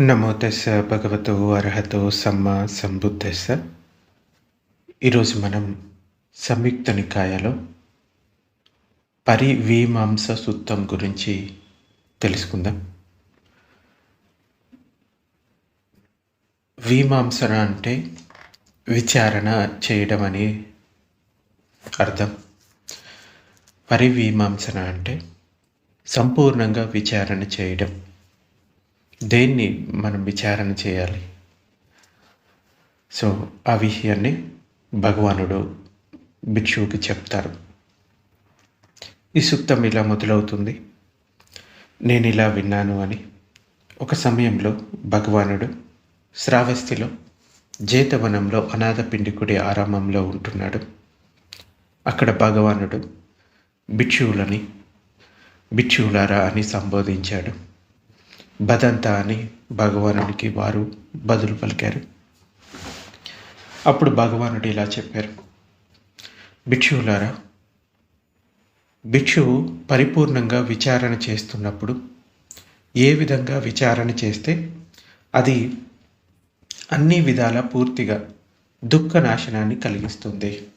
నమో తెస్స భగవతో అర్హతో సమ్మ సంబుద్ధెస్స ఈరోజు మనం సంయుక్త నికాయలో పరివీమాంస సూత్రం గురించి తెలుసుకుందాం. వీమాంసన అంటే విచారణ చేయడం అని అర్థం. పరివీమాంసన అంటే సంపూర్ణంగా విచారణ చేయడం. దేన్ని మనం విచారణ చేయాలి? సో ఆ విషయాన్ని భగవానుడు భిక్షువుకి చెప్తారు. ఈ సూక్తం ఇలా మొదలవుతుంది. నేను ఇలా విన్నాను అని. ఒక సమయంలో భగవానుడు శ్రావస్తిలో జేతవనంలో అనాథ పిండికుడి ఆరామంలో ఉంటున్నాడు. అక్కడ భగవానుడు భిక్షువులని భిక్షువులారా అని సంబోధించాడు. బదంతా అని భగవానుడికి వారు బదులు పలికారు. అప్పుడు భగవానుడు ఇలా చెప్పారు. భిక్షువులారా భిక్షువు పరిపూర్ణంగా విచారణ చేస్తున్నప్పుడు ఏ విధంగా విచారణ చేస్తే అది అన్ని విధాల పూర్తిగా దుఃఖ నాశనాన్ని కలిగిస్తుంది.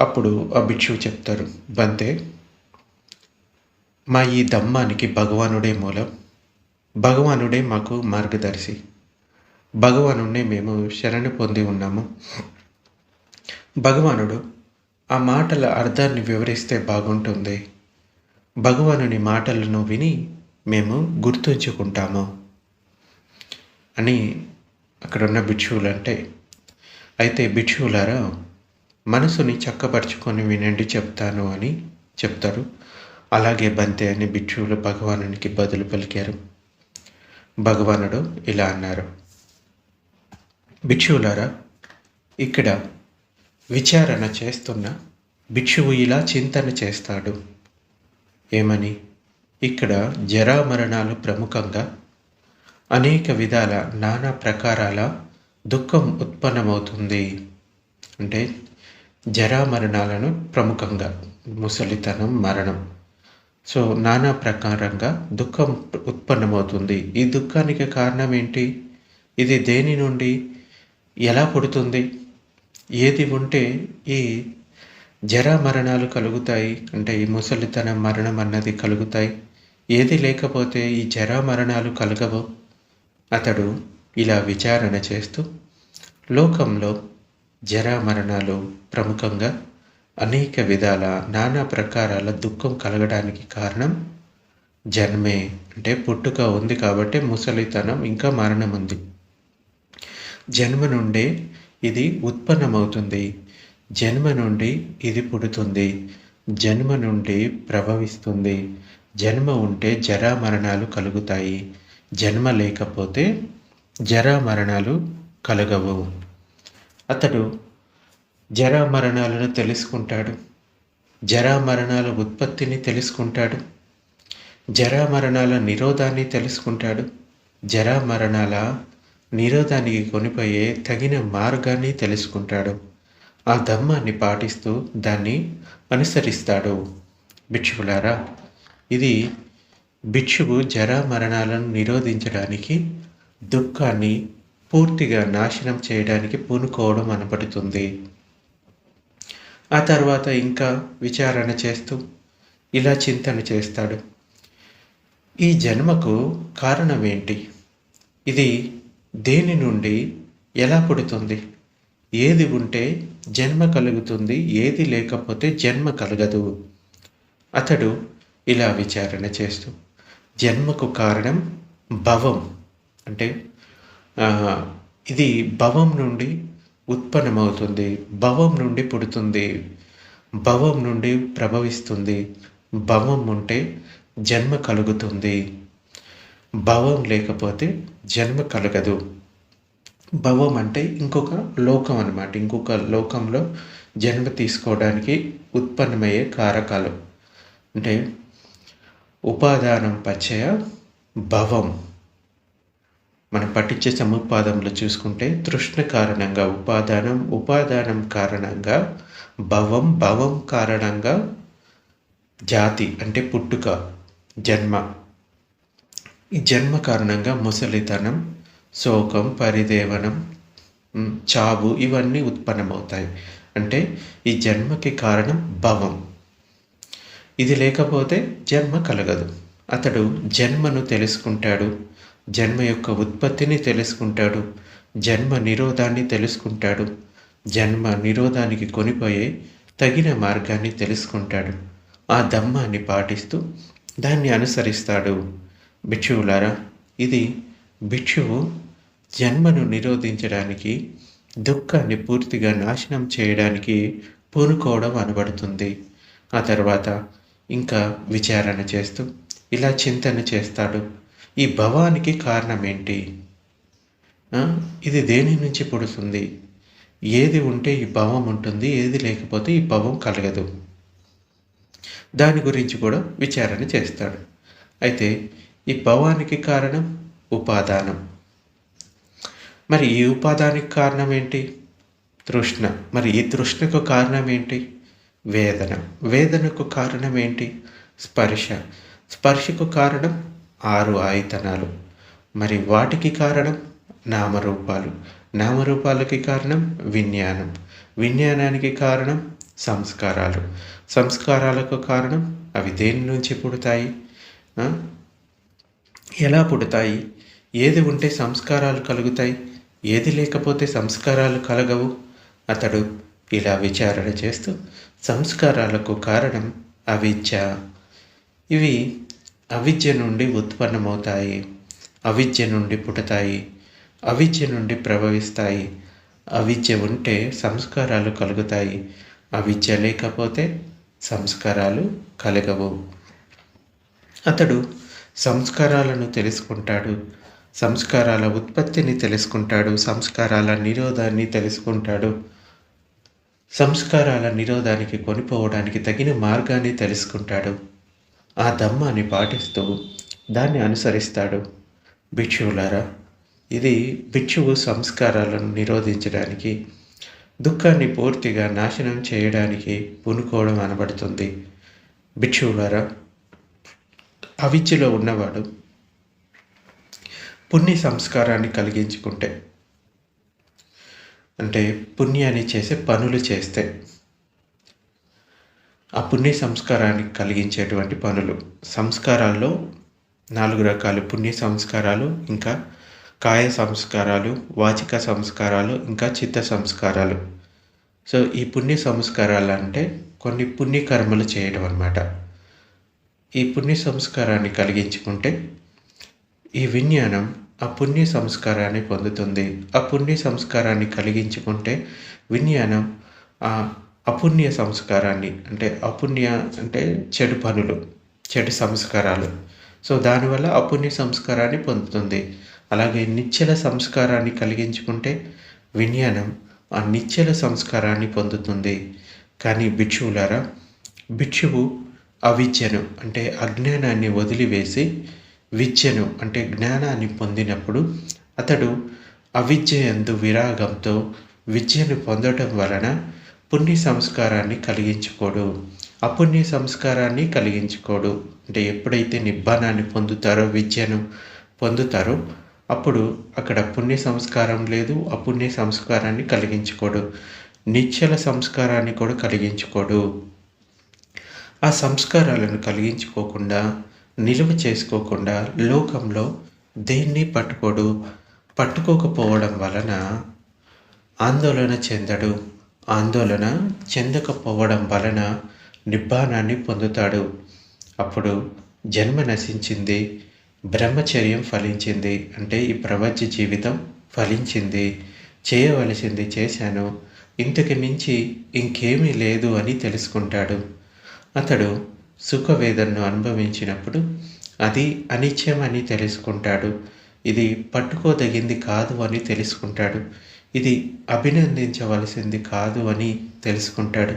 అప్పుడు ఆ భిక్షువు చెప్తారు బంతే మా ఈ దమ్మానికి భగవానుడే మూలం. భగవానుడే మాకు మార్గదర్శి. భగవానుడే మేము శరణు పొంది ఉన్నాము. భగవానుడు ఆ మాటల అర్థాన్ని వివరిస్తే బాగుంటుంది. భగవానుని మాటలను విని మేము గుర్తుంచుకుంటాము. అని అక్కడున్న భిక్షువులు అంటే అయితే భిక్షువులారా మనసుని చక్కపరుచుకొని వినండి చెప్తాను అని చెప్తారు. అలాగే బంతే అని భిక్షువులు భగవానునికి బదులు పలికారు. భగవానుడు ఇలా అన్నారు. భిక్షువులారా ఇక్కడ విచారణ చేస్తున్న భిక్షువు ఇలా చింతన చేస్తాడు. ఏమని? ఇక్కడ జరామరణాలు ప్రముఖంగా అనేక విధాల నానా ప్రకారాల దుఃఖం ఉత్పన్నమవుతుంది. అంటే జరామరణాలను ప్రముఖంగా ముసలితనం మరణం. సో నానా ప్రకారంగా దుఃఖం ఉత్పన్నమవుతుంది. ఈ దుఃఖానికి కారణం ఏంటి? ఇది దేని నుండి? ఎలా పుడుతుంది? ఏది ఉంటే ఈ జరా మరణాలు కలుగుతాయి. అంటే ఈ ముసలితనం మరణం అన్నది కలుగుతాయి. ఏది లేకపోతే ఈ జరా మరణాలు కలగవు. అతడు ఇలా విచారణ చేస్తూ లోకంలో జరా మరణాలు ప్రముఖంగా అనేక విధాల నానా ప్రకారాల దుఃఖం కలగడానికి కారణం జన్మే. అంటే పుట్టుక ఉంది కాబట్టి ముసలితనం ఇంకా మరణం ఉంది. జన్మ నుండే ఇది ఉత్పన్నమవుతుంది. జన్మ నుండి ఇది పుడుతుంది. జన్మ నుండి ప్రభవిస్తుంది. జన్మ ఉంటే జరా మరణాలు కలుగుతాయి. జన్మ లేకపోతే జరా మరణాలు కలగవు. అతడు జరా మరణాలను తెలుసుకుంటాడు. జరా మరణాల ఉత్పత్తిని తెలుసుకుంటాడు. జరా మరణాల నిరోధాన్ని తెలుసుకుంటాడు. జరా మరణాల నిరోధానికి కొనిపోయే తగిన మార్గాన్ని తెలుసుకుంటాడు. ఆ ధమ్మాన్ని పాటిస్తూ దాన్ని అనుసరిస్తాడు. భిక్షువులారా ఇది భిక్షువు జరా మరణాలను నిరోధించడానికి దుఃఖాన్ని పూర్తిగా నాశనం చేయడానికి పూనుకోవడం అనబడుతుంది. ఆ తర్వాత ఇంకా విచారణ చేస్తూ ఇలా చింతన చేస్తాడు. ఈ జన్మకు కారణం ఏంటి ఇది దేని నుండి ఎలా పుడుతుంది? ఏది ఉంటే జన్మ కలుగుతుంది ఏది లేకపోతే జన్మ కలగదు? అతడు ఇలా విచారణ చేస్తూ జన్మకు కారణం భవం. అంటే ఇది భవం నుండి ఉత్పన్నమవుతుంది భవం నుండి పుడుతుంది భవం నుండి ప్రభవిస్తుంది భవం ఉంటే జన్మ కలుగుతుంది. భవం లేకపోతే జన్మ కలగదు. భవం అంటే ఇంకొక లోకం అనమాట ఇంకొక లోకంలో జన్మ తీసుకోవడానికి ఉత్పన్నమయ్యే కారకాలు. అంటే ఉపాదానం పచ్చయ భవం. మనం పట్టించే సముపాదంలో చూసుకుంటే తృష్ణ కారణంగా ఉపాదానం ఉపాదానం కారణంగా భవం భవం కారణంగా జాతి అంటే పుట్టుక జన్మ. ఈ జన్మ కారణంగా ముసలితనం శోకం పరిదేవనం చావు ఇవన్నీ ఉత్పన్నమవుతాయి. అంటే ఈ జన్మకి కారణం భవం. ఇది లేకపోతే జన్మ కలగదు. అతడు జన్మను తెలుసుకుంటాడు. జన్మ యొక్క ఉత్పత్తిని తెలుసుకుంటాడు. జన్మ నిరోధాన్ని తెలుసుకుంటాడు. జన్మ నిరోధానికి కొనిపోయే తగిన మార్గాన్ని తెలుసుకుంటాడు. ఆ ధమ్మాన్ని పాటిస్తూ దాన్ని అనుసరిస్తాడు. భిక్షువులారా ఇది భిక్షువు జన్మను నిరోధించడానికి దుఃఖాన్ని పూర్తిగా నాశనం చేయడానికి పూనుకోవడం అనబడుతుంది. ఆ తర్వాత ఇంకా విచారణ చేస్తూ ఇలా చింతన చేస్తాడు. ఈ భవానికి కారణం ఏంటి ఇది దేని నుంచి పుడుతుంది ఏది ఉంటే ఈ భవం ఉంటుంది ఏది లేకపోతే ఈ భవం కలగదు. దాని గురించి కూడా విచారణ చేస్తాడు. అయితే ఈ భవానికి కారణం ఉపాదానం. మరి ఈ ఉపాదానికి కారణం ఏంటి తృష్ణ. మరి ఈ తృష్ణకు కారణం ఏంటి వేదన. వేదనకు కారణం ఏంటి స్పర్శ. స్పర్శకు కారణం ఆరు ఆయతనాలు మరి వాటికి కారణం? నామరూపాలు. నామరూపాలకి కారణం? విజ్ఞానం. విజ్ఞానానికి కారణం? సంస్కారాలు. సంస్కారాలకు కారణం? అవి దేని నుంచి పుడతాయి? ఎలా పుడతాయి? ఏది ఉంటే సంస్కారాలు కలుగుతాయి? ఏది లేకపోతే సంస్కారాలు కలగవు? అతడు ఇలా విచారణ చేస్తూ సంస్కారాలకు కారణం అవిద్య. ఇవి అవిద్య నుండి ఉత్పన్నమవుతాయి అవిద్య నుండి పుడతాయి అవిద్య నుండి ప్రభవిస్తాయి అవిద్య ఉంటే సంస్కారాలు కలుగుతాయి అవిద్య లేకపోతే సంస్కారాలు కలగవు. అతడు సంస్కారాలను తెలుసుకుంటాడు సంస్కారాల ఉత్పత్తిని తెలుసుకుంటాడు సంస్కారాల నిరోధాన్ని తెలుసుకుంటాడు. సంస్కారాల నిరోధానికి కొనిపోవడానికి తగిన మార్గాన్ని తెలుసుకుంటాడు. ఆ ధమ్మాన్ని పాటిస్తూ దాన్ని అనుసరిస్తాడు. భిక్షువులారా ఇది భిక్షువు సంస్కారాలను నిరోధించడానికి దుఃఖాన్ని పూర్తిగా నాశనం చేయడానికి పూనుకోవడం అనబడుతుంది. భిక్షువులారా అవిద్యలో ఉన్నవాడు పుణ్య సంస్కారాన్ని కలిగించుకుంటే అంటే పుణ్యాన్ని చేసే పనులు చేస్తే ఆ పుణ్య సంస్కారాన్ని కలిగించేటువంటి పనులు. సంస్కారాల్లో నాలుగు రకాలు. పుణ్య సంస్కారాలు ఇంకా కాయ సంస్కారాలు వాచిక సంస్కారాలు ఇంకా చిత్త సంస్కారాలు. సో ఈ పుణ్య సంస్కారాలు అంటే కొన్ని పుణ్యకర్మలు చేయడం అన్నమాట. ఈ పుణ్య సంస్కారాన్ని కలిగించుకుంటే ఈ విజ్ఞానం ఆ పుణ్య సంస్కారాన్ని పొందుతుంది. ఆ పుణ్య సంస్కారాన్ని కలిగించుకుంటే విజ్ఞానం ఆ అపుణ్య సంస్కారాన్ని అంటే అపుణ్య అంటే చెడు పనులు చెడు సంస్కారాలు. సో దానివల్ల అపుణ్య సంస్కారాన్ని పొందుతుంది. అలాగే నిశ్చల సంస్కారాన్ని కలిగించుకుంటే విజ్ఞానం ఆ నిశ్చల సంస్కారాన్ని పొందుతుంది. కానీ భిక్షువులారా భిక్షువు అవిద్యను అంటే అజ్ఞానాన్ని వదిలివేసి విద్యను అంటే జ్ఞానాన్ని పొందినప్పుడు అతడు అవిద్య ఎందు విరాగంతో విద్యను పొందటం వలన పుణ్య సంస్కారాన్ని కలిగించుకోడు. అపుణ్య సంస్కారాన్ని కలిగించుకోడు. అంటే ఎప్పుడైతే నిబ్బానాన్ని పొందుతారో విద్యను పొందుతారో అప్పుడు అక్కడ పుణ్య సంస్కారం లేదు అపుణ్య సంస్కారాన్ని కలిగించుకోడు. నిశ్చల సంస్కారాన్ని కూడా కలిగించుకోడు. ఆ సంస్కారాలను కలిగించుకోకుండా నిలువ చేసుకోకుండా లోకంలో దేన్ని పట్టుకోడు? పట్టుకోకపోవడం వలన ఆందోళన చెందడు. ఆందోళన చెందకపోవడం వలన నిబ్బానాన్ని పొందుతాడు. అప్పుడు జన్మ నశించింది బ్రహ్మచర్యం ఫలించింది అంటే ఈ ప్రపంచ జీవితం ఫలించింది. చేయవలసింది చేశాను ఇంతకు మించి ఇంకేమీ లేదు అని తెలుసుకుంటాడు. అతడు సుఖవేదనను అనుభవించినప్పుడు అది అనిత్యం అని తెలుసుకుంటాడు. ఇది పట్టుకోదగింది కాదు అని తెలుసుకుంటాడు. ఇది అభినందించవలసింది కాదు అని తెలుసుకుంటాడు.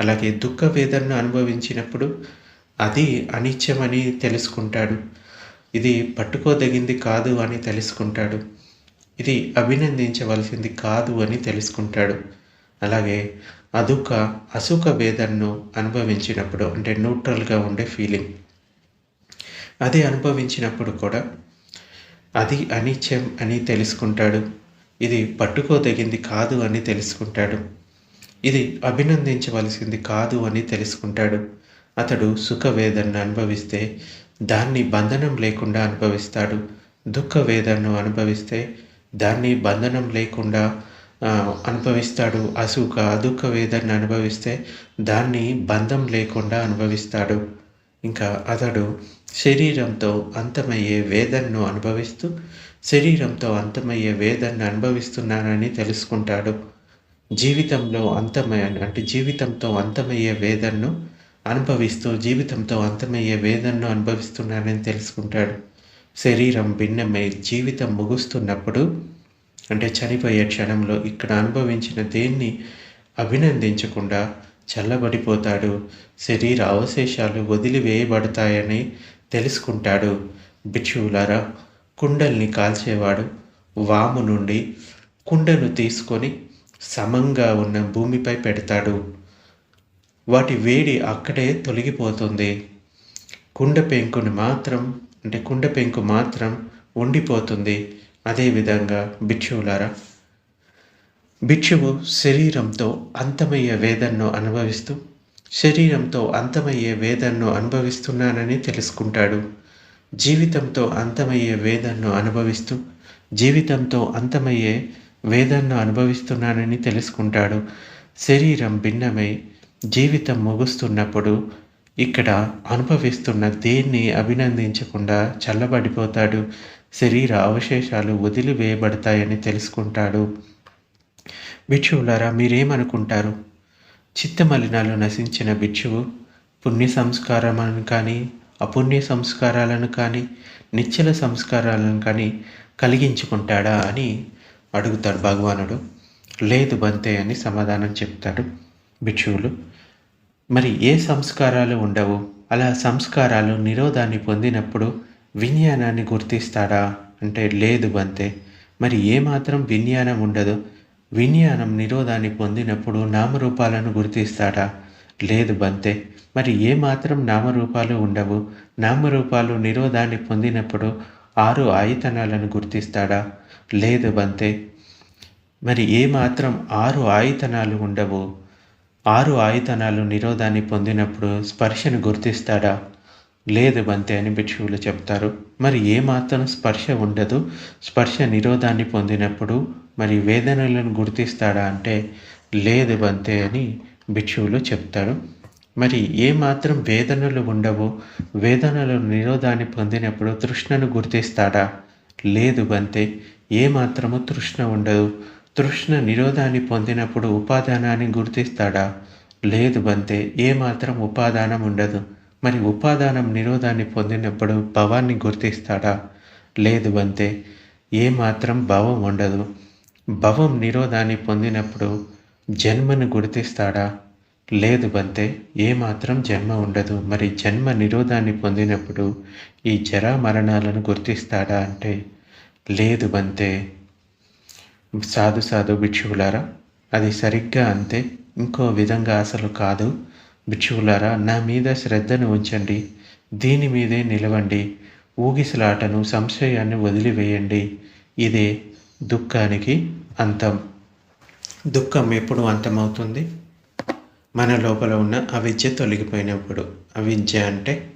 అలాగే దుఃఖ వేదనను అనుభవించినప్పుడు అది అనిత్యమని తెలుసుకుంటాడు. ఇది పట్టుకోదగింది కాదు అని తెలుసుకుంటాడు. ఇది అభినందించవలసింది కాదు అని తెలుసుకుంటాడు. అలాగే అదుక అసుఖ వేదనను అనుభవించినప్పుడు అంటే న్యూట్రల్గా ఉండే ఫీలింగ్. అది అనుభవించినప్పుడు కూడా అది అనిత్యం అని తెలుసుకుంటాడు. ఇది పట్టుకోదగింది కాదు అని తెలుసుకుంటాడు. ఇది అభినందించవలసింది కాదు అని తెలుసుకుంటాడు. అతడు సుఖ వేదనను అనుభవిస్తే దాన్ని బంధనం లేకుండా అనుభవిస్తాడు. దుఃఖ వేదనను అనుభవిస్తే దాన్ని బంధనం లేకుండా అనుభవిస్తాడు. అసుఖ దుఃఖ వేదనను అనుభవిస్తే దాన్ని బంధం లేకుండా అనుభవిస్తాడు. ఇంకా అతడు శరీరంతో అంతమయ్యే వేదనను అనుభవిస్తూ శరీరంతో అంతమయ్యే వేదనను అనుభవిస్తున్నానని తెలుసుకుంటాడు. జీవితంలో అంతమయ అంటే జీవితంతో అంతమయ్యే వేదనను అనుభవిస్తూ జీవితంతో అంతమయ్యే వేదనను అనుభవిస్తున్నానని తెలుసుకుంటాడు. శరీరం భిన్నమై జీవితం ముగుస్తున్నప్పుడు అంటే చనిపోయే క్షణంలో ఇక్కడ అనుభవించిన దేన్ని అభినందించకుండా చల్లబడిపోతాడు. శరీర అవశేషాలు వదిలివేయబడతాయని తెలుసుకుంటాడు. భిక్షువులారా కుండల్ని కాల్చేవాడు వాము నుండి కుండను తీసుకొని సమంగా ఉన్న భూమిపై పెడతాడు. వాటి వేడి అక్కడే తొలగిపోతుంది. కుండ పెంకుని మాత్రం అంటే కుండ పెంకు మాత్రం ఉండిపోతుంది. అదేవిధంగా భిక్షువులారా భిక్షువు శరీరంతో అంతమయ్యే వేదనను అనుభవిస్తూ శరీరంతో అంతమయ్యే వేదనను అనుభవిస్తున్నానని తెలుసుకుంటాడు. జీవితంతో అంతమయ్యే వేదనను అనుభవిస్తూ జీవితంతో అంతమయ్యే వేదనను అనుభవిస్తున్నానని తెలుసుకుంటాడు. శరీరం భిన్నమై జీవితం ముగుస్తున్నప్పుడు ఇక్కడ అనుభవిస్తున్న దేన్ని అభినందించకుండా చల్లబడిపోతాడు. శరీర అవశేషాలు వదిలివేయబడతాయని తెలుసుకుంటాడు. భిక్షువులారా మీరేమనుకుంటారు? చిత్తమలినాలు నశించిన భిక్షువు పుణ్య సంస్కారం అని కానీ అపుణ్య సంస్కారాలను కానీ నిశ్చల సంస్కారాలను కానీ కలిగించుకుంటాడా అని అడుగుతాడు భగవానుడు. లేదు బంతే అని సమాధానం చెప్తాడు భిక్షువులు. మరి ఏ సంస్కారాలు ఉండవు? అలా సంస్కారాలు నిరోధాన్ని పొందినప్పుడు విజ్ఞానాన్ని గుర్తిస్తాడా? అంటే లేదు బంతే. మరి ఏమాత్రం విజ్ఞానం ఉండదు? విజ్ఞానం నిరోధాన్ని పొందినప్పుడు నామరూపాలను గుర్తిస్తాడా? లేదు బంతే. మరి ఏమాత్రం నామరూపాలు ఉండవు. నామరూపాలు నిరోధాన్ని పొందినప్పుడు ఆరు ఆయతనాలను గుర్తిస్తాడా? లేదు బంతే. మరి ఏమాత్రం ఆరు ఆయతనాలు ఉండవు. ఆరు ఆయతనాలు నిరోధాన్ని పొందినప్పుడు స్పర్శను గుర్తిస్తాడా? లేదు బంతే అని భిక్షువులు చెప్తారు. మరి ఏమాత్రం స్పర్శ ఉండదు. స్పర్శ నిరోధాన్ని పొందినప్పుడు మరి వేదనలను గుర్తిస్తాడా అంటే లేదు బంతే అని భిక్షువులు చెప్తారు. మరి ఏమాత్రం వేదనలు ఉండవు? వేదనలు నిరోధాన్ని పొందినప్పుడు తృష్ణను గుర్తిస్తాడా? లేదు బంతే ఏమాత్రము తృష్ణ ఉండదు. తృష్ణ నిరోధాన్ని పొందినప్పుడు ఉపాదానాన్ని గుర్తిస్తాడా? లేదు బంతే ఏమాత్రం ఉపాదానం ఉండదు. మరి ఉపాదానం నిరోధాన్ని పొందినప్పుడు భవాన్ని గుర్తిస్తాడా? లేదు బంతే ఏమాత్రం భవం ఉండదు. భవం నిరోధాన్ని పొందినప్పుడు జన్మను గుర్తిస్తాడా? లేదు బంతే ఏమాత్రం జన్మ ఉండదు. మరి జన్మ నిరోధాన్ని పొందినప్పుడు ఈ జరా మరణాలను గుర్తిస్తాడా అంటే లేదు బంతే. సాధు సాధు భిక్షువులారా అది సరిగ్గా అంతే. ఇంకో విధంగా అసలు కాదు. భిక్షువులారా నా మీద శ్రద్ధను ఉంచండి. దీని మీదే నిలవండి. ఊగిసలాటను సంశయాన్ని వదిలివేయండి. ఇదే దుఃఖానికి అంతం. దుఃఖం ఎప్పుడు అంతమవుతుంది? మన లోపల ఉన్న అవిద్య తొలగిపోయినప్పుడు అవిద్య అంటే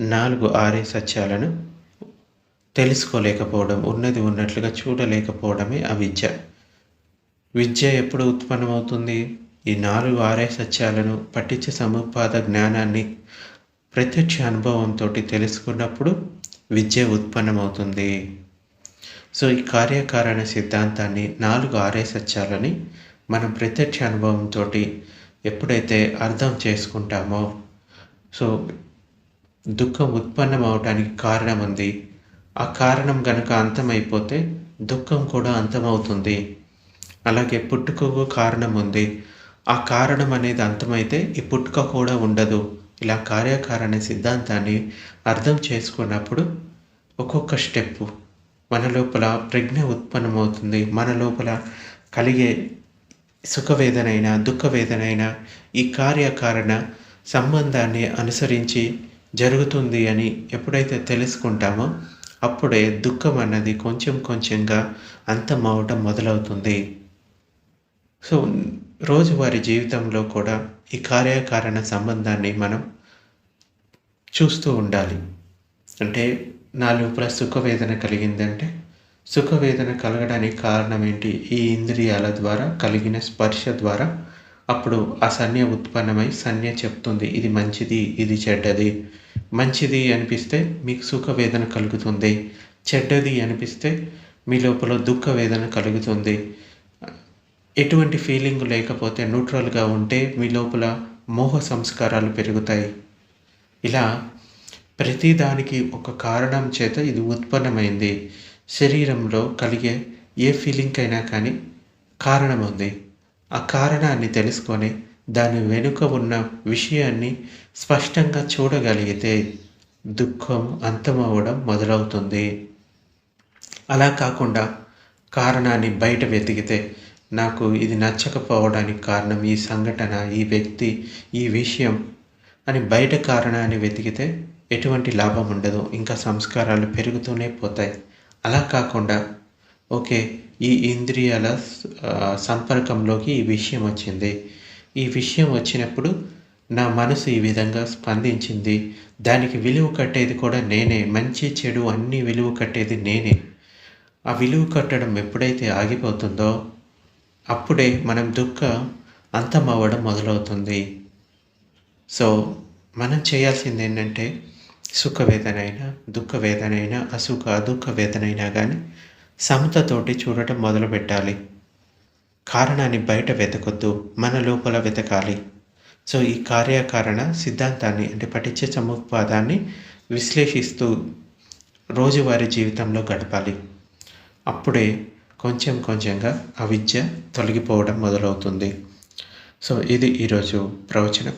నాలుగు ఆరే సత్యాలను తెలుసుకోలేకపోవడం ఉన్నది ఉన్నట్లుగా చూడలేకపోవడమే అవిద్య. విద్య ఎప్పుడు ఉత్పన్నమవుతుంది? ఈ నాలుగు ఆరే సత్యాలను పఠించ సముపాద జ్ఞానాన్ని ప్రత్యక్ష అనుభవంతో తెలుసుకున్నప్పుడు విద్య ఉత్పన్నమవుతుంది. సో ఈ కార్యకారణ సిద్ధాంతాన్ని నాలుగు ఆరే సత్యాలని మనం ప్రత్యక్ష అనుభవంతో ఎప్పుడైతే అర్థం చేసుకుంటామో. సో దుఃఖం ఉత్పన్నం అవడానికి కారణం ఉంది. ఆ కారణం గనక అంతమైపోతే దుఃఖం కూడా అంతమవుతుంది. అలాగే పుట్టుకకు కారణం ఉంది. ఆ కారణం అనేది అంతమైతే ఈ పుట్టుక కూడా ఉండదు. ఇలా కార్యకారణ సిద్ధాంతాన్ని అర్థం చేసుకున్నప్పుడు ఒక్కొక్క స్టెప్పు. మన లోపల ప్రజ్ఞ ఉత్పన్నమవుతుంది. మన లోపల కలిగే సుఖవేదనైనా దుఃఖవేదనైనా ఈ కార్యకారణ సంబంధాన్ని అనుసరించి జరుగుతుంది అని ఎప్పుడైతే తెలుసుకుంటామో అప్పుడే దుఃఖం అన్నది కొంచెం కొంచెంగా అంతమవటం మొదలవుతుంది. సో రోజువారి జీవితంలో కూడా ఈ కార్యకారణ సంబంధాన్ని మనం చూస్తూ ఉండాలి. అంటే నా లోపల సుఖవేదన కలిగిందంటే సుఖవేదన కలగడానికి కారణం ఏంటి ఈ ఇంద్రియాల ద్వారా కలిగిన స్పర్శ ద్వారా అప్పుడు ఆ సన్య ఉత్పన్నమై సన్య చెప్తుంది. ఇది మంచిది ఇది చెడ్డది. మంచిది అనిపిస్తే మీకు సుఖవేదన కలుగుతుంది. చెడ్డది అనిపిస్తే మీ లోపల దుఃఖ వేదన కలుగుతుంది. ఎటువంటి ఫీలింగ్ లేకపోతే న్యూట్రల్గా ఉంటే మీ లోపల మోహ సంస్కారాలు పెరుగుతాయి. ఇలా ప్రతిదానికి ఒక కారణం చేత ఇది ఉత్పన్నమైంది. శరీరంలో కలిగే ఏ ఫీలింగ్ అయినా కానీ కారణం ఉంది ఆ కారణాన్ని తెలుసుకొని దాని వెనుక ఉన్న విషయాన్ని స్పష్టంగా చూడగలిగితే దుఃఖం అంతమవడం మొదలవుతుంది. అలా కాకుండా కారణాన్ని బయట వెతికితే నాకు ఇది నచ్చకపోవడానికి కారణం ఈ సంఘటన ఈ వ్యక్తి ఈ విషయం అని బయట కారణాన్ని వెతికితే ఎటువంటి లాభం ఉండదు. ఇంకా సంస్కారాలు పెరుగుతూనే పోతాయి. అలా కాకుండా ఓకే ఈ ఇంద్రియాల సంపర్కంలోకి ఈ విషయం వచ్చింది. ఈ విషయం వచ్చినప్పుడు నా మనసు ఈ విధంగా స్పందించింది. దానికి విలువ కట్టేది కూడా నేనే. మంచి చెడు అన్నీ విలువ కట్టేది నేనే. ఆ విలువ కట్టడం ఎప్పుడైతే ఆగిపోతుందో అప్పుడే మనం దుఃఖ అంతం అవ్వడం మొదలవుతుంది. సో మనం చేయాల్సింది ఏంటంటే సుఖ వేదనైనా దుఃఖ వేదనైనా అసుఖ దుఃఖ వేదనైనా కానీ సమతతోటి చూడటం మొదలు పెట్టాలి కారణాన్ని బయట వెతకొద్దు మన లోపల వెతకాలి. సో ఈ కార్యకారణ సిద్ధాంతాన్ని అంటే పఠించే సముపాదాన్ని విశ్లేషిస్తూ రోజువారీ జీవితంలో గడపాలి. అప్పుడే కొంచెం కొంచెంగా అవిద్య తొలగిపోవడం మొదలవుతుంది. సో ఇది ఈరోజు ప్రవచనం.